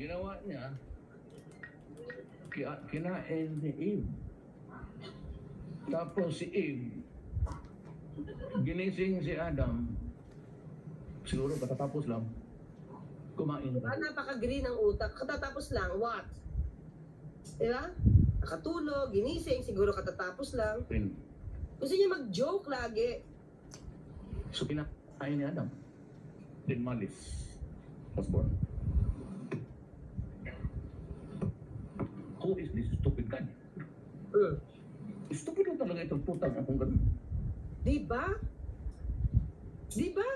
ginawa niya, ki- kinain ni Eve. Tapos si Eve, ginising si Adam, siguro katatapos lang, kumain Diba? ka. Napaka-green ang utak. Katatapos lang, what? Diba? Nakatulog, ginising, siguro katatapos lang. Rin. Gusto niya mag-joke lagi. So kinakain ni Adam. Then Malis was born. Stupid guy? Hmm. Stupid na talaga itong putang akong ganun. Diba? Diba?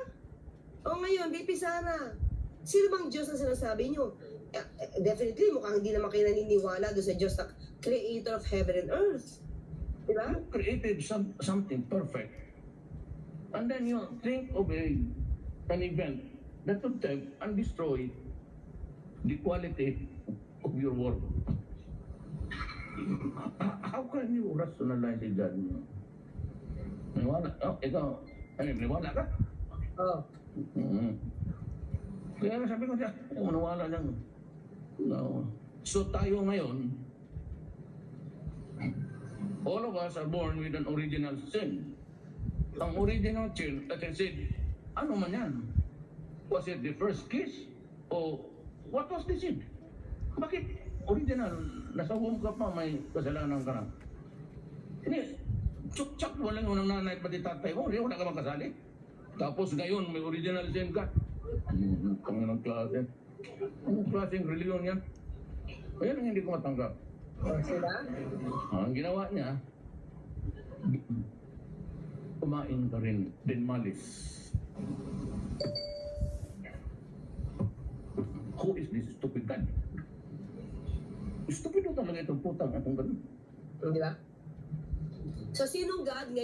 O ngayon, Bibi Sara, sino bang Diyos ang sinasabi niyo? Eh, eh, Definitely, mukhang hindi naman kayo naniniwala doon sa Diyos na creator of heaven and earth. Diba? You created some, something perfect. And then you think of a, an event that would take and destroy the quality of your work. How can you rationalize God? Niwala, oh, ikaw, ano, niwala ka? Oh. Mm. Kaya sabi ko siya, maniwala lang. No. So tayo ngayon, all of us are born with an original sin. Ang original sin, like I said, ano man yan? Was it the first kiss? O what was the sin? Bakit original? Nasa womb ka pa, may kasalanan ka na. Hindi, tsak-tsak mo lang yung nanay pati tatay mo, hindi wala ka magkasali. Tapos ngayon, may original sin ka. Hmm, Tangan ng klase. Anong klaseng reliyon yan? Ayan ang hindi ko matanggap. Sila? Ang ginawa niya, kumain ka rin, din malis. Who is this stupid guy? Stupid na talaga itong putang akong ganun. Di ba? So, sinong God